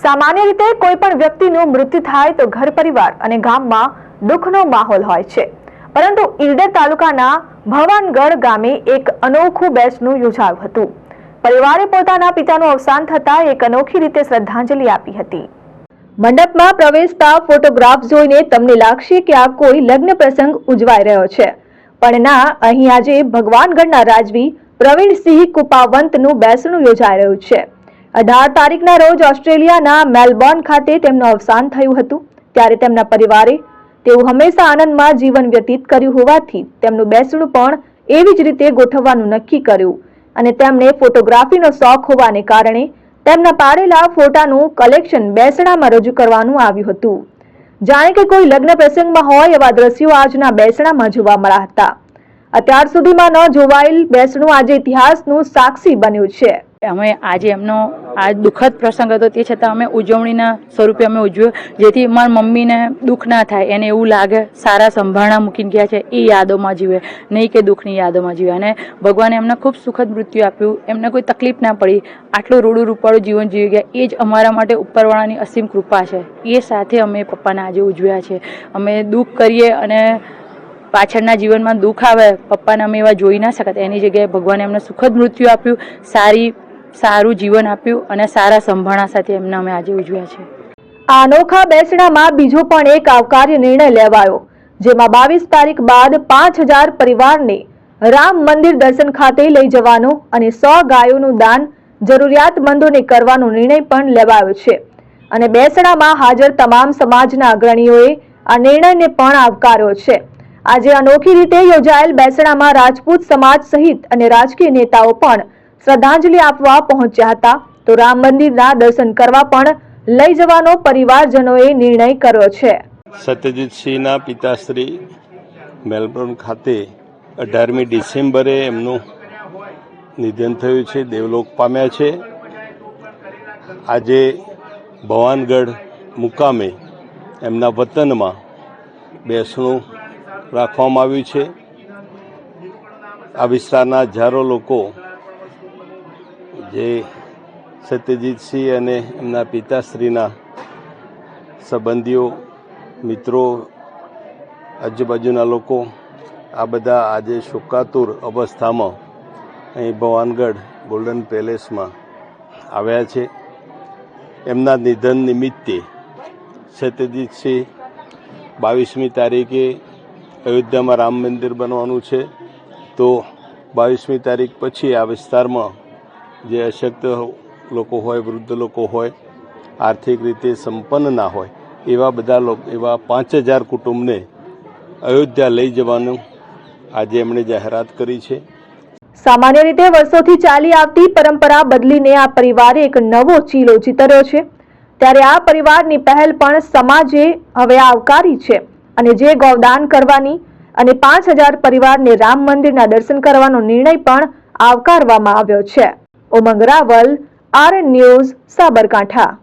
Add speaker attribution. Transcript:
Speaker 1: સામાન્ય રીતે કોઈ પણ વ્યક્તિનું મૃત્યુ થાય તો ઘર પરિવાર અને ગામમાં દુઃખનો માહોલ હોય છે. પરંતુ ઈડર તાલુકાના ભવાનગઢ ગામે એક અનોખું બેચનું યોજાયું હતું. પરિવારે પોતાના પિતાનું અવસાન થતાં એક અનોખી રીતે શ્રદ્ધાંજલિ આપી હતી. મંડપમાં પ્રવેશતા ફોટોગ્રાફ જોઈને તમને લાગશે કે આ કોઈ લગ્ન પ્રસંગ ઉજવાઈ રહ્યો છે. પણ ના, અહીં આજે ભગવાનગઢના રાજવી પ્રવીણસિંહ કુપાવંતનું બેસણું યોજાઈ રહ્યું છે. અઢાર તારીખના રોજ ઓસ્ટ્રેલિયાના મેલબોર્ન ખાતે તેમનું અવસાન થયું હતું. ત્યારે તેમના પરિવારે તેઓ હંમેશા આનંદમાં જીવન વ્યતીત કર્યું હોવાથી તેમનું બેસણું પણ એવી જ રીતે ગોઠવવાનું નક્કી કર્યું અને તેમણે ફોટોગ્રાફીનો શોખ હોવાને કારણે તેમના પાડેલા ફોટાનું કલેક્શન બેસણામાં રજૂ કરવાનું આવ્યું હતું. જાણે કે કોઈ લગ્ન પ્રસંગમાં હોય એવા દ્રશ્યો આજના બેસણામાં જોવા મળ્યા હતા. અત્યાર સુધીમાં ન જોવાયેલ બેસણું આજે ઇતિહાસનું સાક્ષી બન્યું છે.
Speaker 2: અમે આજે એમનો આ દુઃખદ પ્રસંગ હતો, તે છતાં અમે ઉજવણીના સ્વરૂપે અમે ઉજવ્યો, જેથી મારા મમ્મીને દુઃખ ના થાય. એને એવું લાગે, સારા સંભાળણા મૂકીને ગયા છે, એ યાદોમાં જીવે. નહીં કે દુઃખની યાદોમાં જીવે. અને ભગવાને એમને ખૂબ સુખદ મૃત્યુ આપ્યું. એમને કોઈ તકલીફ ના પડી. આટલું રૂડું રૂપાળું જીવન જીવી ગયા. એ જ અમારા માટે ઉપરવાળાની અસીમ કૃપા છે. એ સાથે અમે પપ્પાને આજે ઉજવ્યા છે. અમે દુઃખ કરીએ અને પાછળના જીવનમાં દુઃખ આવે, પપ્પાને અમે એવા જોઈ ના શકત. એની જગ્યાએ ભગવાને એમને સુખદ મૃત્યુ આપ્યું. સારી સારું જીવન આપ્યું અને સારા સંભાળા સાથે એમને અમે આજે ઉજવ્યા છે.
Speaker 1: આ અનોખા બેસણામાં બીજો પણ એક આવકાર્ય નિર્ણય લેવાયો, જેમાં બાવીસ તારીખ બાદ પાંચ હજાર પરિવારને રામ મંદિર દર્શન ખાતે લઈ જવાનો અને સો ગાયોનું દાન જરૂરિયાતમંદોને કરવાનો નિર્ણય પણ લેવાયો છે. અને બેસણામાં હાજર તમામ સમાજના અગ્રણીઓએ આ નિર્ણયને પણ આવકાર્યો છે. આજે અનોખી રીતે યોજાયેલ બેસણામાં રાજપૂત સમાજ સહિત અને રાજકીય નેતાઓ પણ શ્રદ્ધાંજલિ આપવા પહોંચ્યા હતા. તો રામ મંદિરના દર્શન કરવા પણ લઈ જવાનો પરિવારજનોએ નિર્ણય કર્યો છે.
Speaker 3: સત્યજીતસિંહના પિતાશ્રી મેલબોર્ન ખાતે અઢારમી ડિસેમ્બરે એમનું નિધન થયું છે. દેવલોક પામ્યા છે. આજે ભવાનગઢ મુકામે એમના વતનમાં બેસણું રાખવામાં આવ્યું છે. આ વિસ્તારના હજારો લોકો જે સત્યજીતસિંહ અને એમના પિતાશ્રીના સંબંધીઓ, મિત્રો, આજુબાજુના લોકો, આ બધા આજે શોકાતુર અવસ્થામાં અહીં ભવાનગઢ ગોલ્ડન પેલેસમાં આવ્યા છે. એમના નિધન નિમિત્તે સત્યજીતસિંહ બાવીસમી તારીખે અયોધ્યામાં રામ મંદિર બનવાનું છે. તો બાવીસમી તારીખ પછી આ વિસ્તારમાં જે અશક્ત લોકો હોય, વૃદ્ધ લોકો હોય, આર્થિક રીતે સંપન્ન ના હોય, એવા બધા લોકો, એવા પાંચ હજાર કુટુંબને અયોધ્યા લઈ જવાનું આજે એમણે જાહેરાત કરી છે.
Speaker 1: સામાન્ય રીતે વર્ષોથી ચાલી આવતી પરંપરા બદલીને આ પરિવારે એક નવો ચીલો ચિતર્યો છે. ત્યારે આ પરિવારની પહેલ પણ સમાજે હવે આવકારી છે અને જે ગૌદાન કરવાની અને પાંચ હજાર પરિવારને રામ મંદિરના દર્શન કરવાનો નિર્ણય પણ આવકારવામાં આવ્યો છે. Umang Raval R news Sabarkantha.